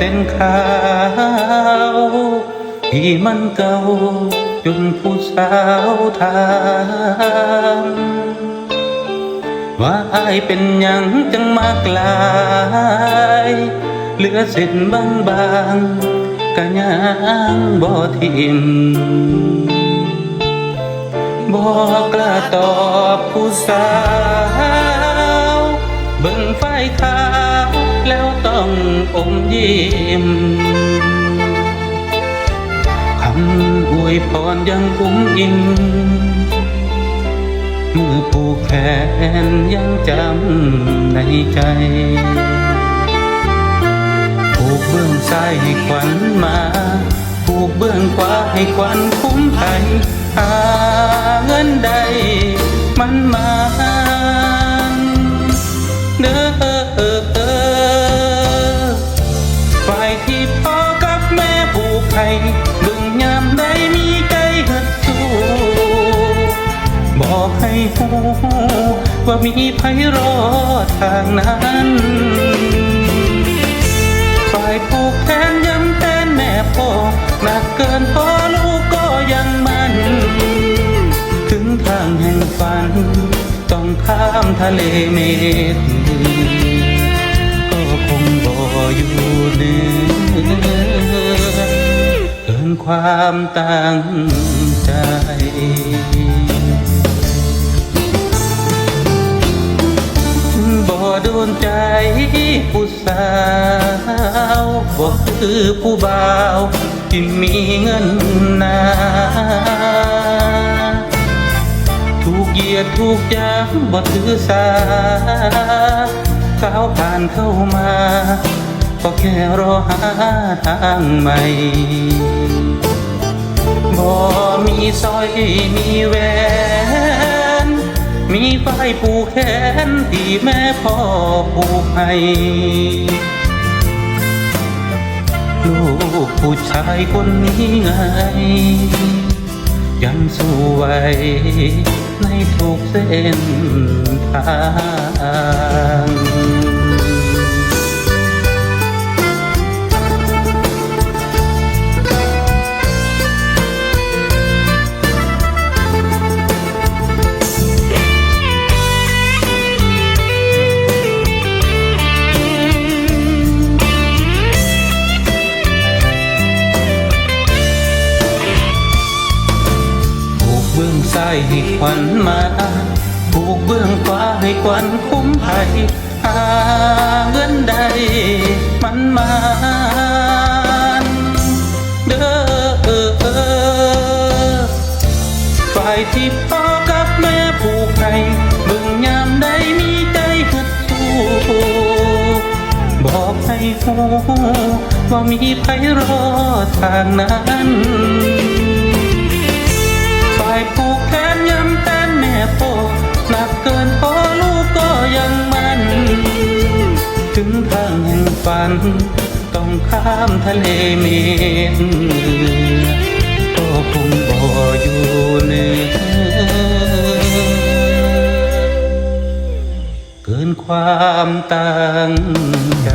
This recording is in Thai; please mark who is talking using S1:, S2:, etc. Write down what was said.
S1: ส้นขาวที่มันเก่าจนผู้สาวถามว่าอายเป็นยังจังมากลาย เหลือเส้นบางบางๆกะยังบ่ทิมบอกกล้าตอบผู้สาว เบิ่งไฟขาว แล้วต้องอมยิ้มคำอวยพรยังกุ้มอิ่มมือผูกแขนยังจำในใจผูกเบื้องซ้ายให้ขวัญมาผูกเบื้องขวาให้ขวัญคุ้มไทยหาเงินใดมันมา หูว่ามีไพรอทางนั้นฝ่ายผูกแขนย้ำแทนแม่พ่อหนักเกินพอลูกก็ยังมัน ถึงทางแห่งฝัน ต้องข้ามทะเลเมฆก็คงบ่อยู่เนือเกินความตั้งใจ นใจผู้สาวบ่คือผู้บ่าวที่มีเงินนาถูกเหยียดถูกยามบ่ถือสาก้าวผ่านเข้ามา ก็แค่รอหาทางใหม่บ่มีสร้อยมีแหว นมีไฟผูกแขนที่แม่พ่อผูกให้ลูกผู้ชายคนนี้ไง ยังสู้ไว้ในทุกเส้นทาง กเบื้องซ้ายให้ขวัญมาผูกเบื้องขวาให้ขวัญคุ้มภัยหาเงินใดมันมาเด้อเออเออฝ่ายที่พ่อกับแม่ผูกให้เบิ่งยามใดมีใจฮึดสู้บอกให้หูว่ามีไผรอทางนั้น ต้องข้ามทะเลเมนก็คงบ่อยู่เหนือเกินความตั้งใจ